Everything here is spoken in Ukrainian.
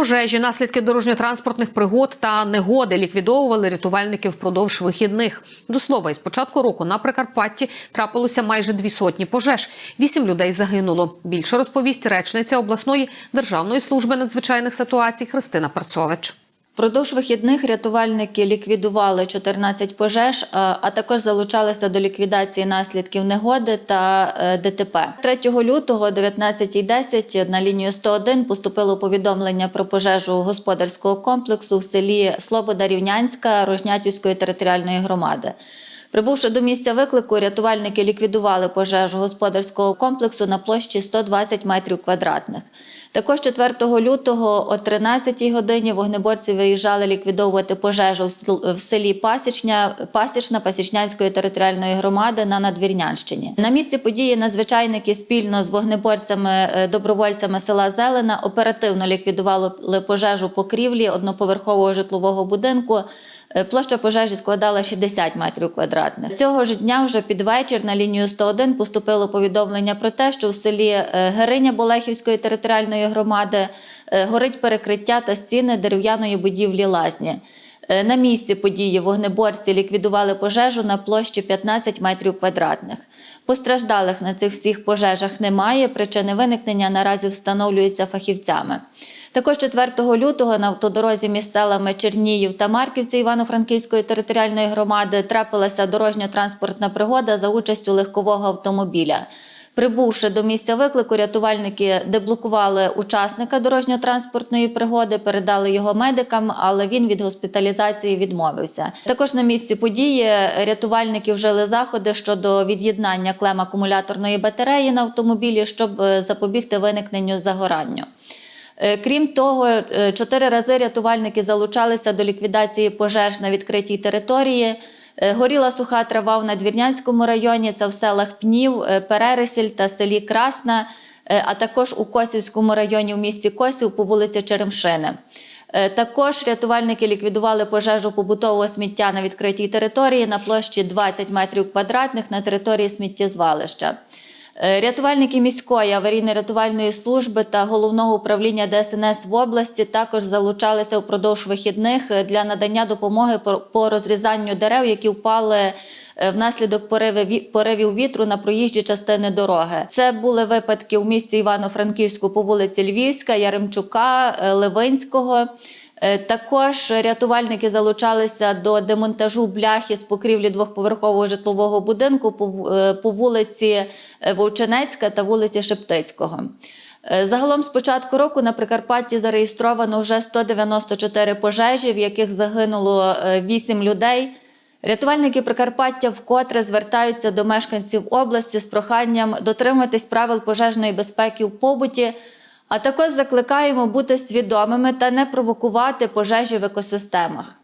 Пожежі, наслідки дорожньо-транспортних пригод та негоди ліквідовували рятувальники впродовж вихідних. До слова, із початку року на Прикарпатті трапилося майже дві сотні пожеж. Вісім людей загинуло. Більше розповість речниця обласної державної служби надзвичайних ситуацій Христина Парцович. Впродовж вихідних рятувальники ліквідували 14 пожеж, а а також залучалися до ліквідації наслідків негоди та е, ДТП. 3 лютого о 19.10 на лінію 101 поступило повідомлення про пожежу господарського комплексу в селі Слобода Рівнянська Рожнятівської територіальної громади. Прибувши до місця виклику, рятувальники ліквідували пожежу господарського комплексу на площі 120 метрів квадратних. Також 4 лютого о 13 годині вогнеборці виїжджали ліквідовувати пожежу в селі Пасічня, Пасічна Пасічнянської територіальної громади на Надвірнянщині. На місці події надзвичайники спільно з вогнеборцями е, добровольцями села Зелена оперативно ліквідували пожежу покрівлі одноповерхового житлового будинку. Е, Площа пожежі складала 60 метрів квадратних. Цього ж дня, вже під вечір, на лінію 101 поступило повідомлення про те, що в селі е, Гериня Болехівської територіальної громади е, горить перекриття та стіни дерев'яної будівлі лазні. Е, На місці події вогнеборці ліквідували пожежу на площі 15 метрів квадратних. Постраждалих на цих всіх пожежах немає. Причини виникнення наразі встановлюються фахівцями. Також 4 лютого на автодорозі між селами Черніїв та Марківці Івано-Франківської територіальної громади трапилася дорожньо-транспортна пригода за участю легкового автомобіля. Прибувши до місця виклику, рятувальники деблокували учасника дорожньо-транспортної пригоди, передали його медикам, але він від госпіталізації відмовився. Також на місці події рятувальники вжили заходи щодо від'єднання клем акумуляторної батареї на автомобілі, щоб е, запобігти виникненню загоранню. Е, Крім того, е, чотири рази рятувальники залучалися до ліквідації пожеж на відкритій території. Е, Горіла суха трава в Надвірнянському районі, це в селах Пнів, е, Перерисіль та селі Красна, е, а також у Косівському районі в місті Косів по вулиці Черемшини. Також рятувальники ліквідували пожежу побутового сміття на відкритій території на площі 20 метрів квадратних на території сміттєзвалища. Е, Рятувальники міської аварійно-рятувальної служби та головного управління ДСНС в області також залучалися впродовж вихідних е, для надання допомоги по- розрізанню дерев, які впали е, внаслідок поривів вітру на проїжджі частини дороги. Це були випадки у місті Івано-Франківську по вулиці Львівська, Яремчука, Ливинського. Е, Також рятувальники залучалися до демонтажу бляхи з покрівлі двохповерхового житлового будинку по е, вулиці е, Вовчинецька та вулиці Шептицького. Е, Загалом з початку року на Прикарпатті зареєстровано вже 194 пожежі, в яких загинуло 8 людей. Рятувальники Прикарпаття вкотре звертаються до мешканців області з проханням дотримуватись правил пожежної безпеки в побуті, а також закликаємо бути свідомими та не провокувати пожежі в екосистемах.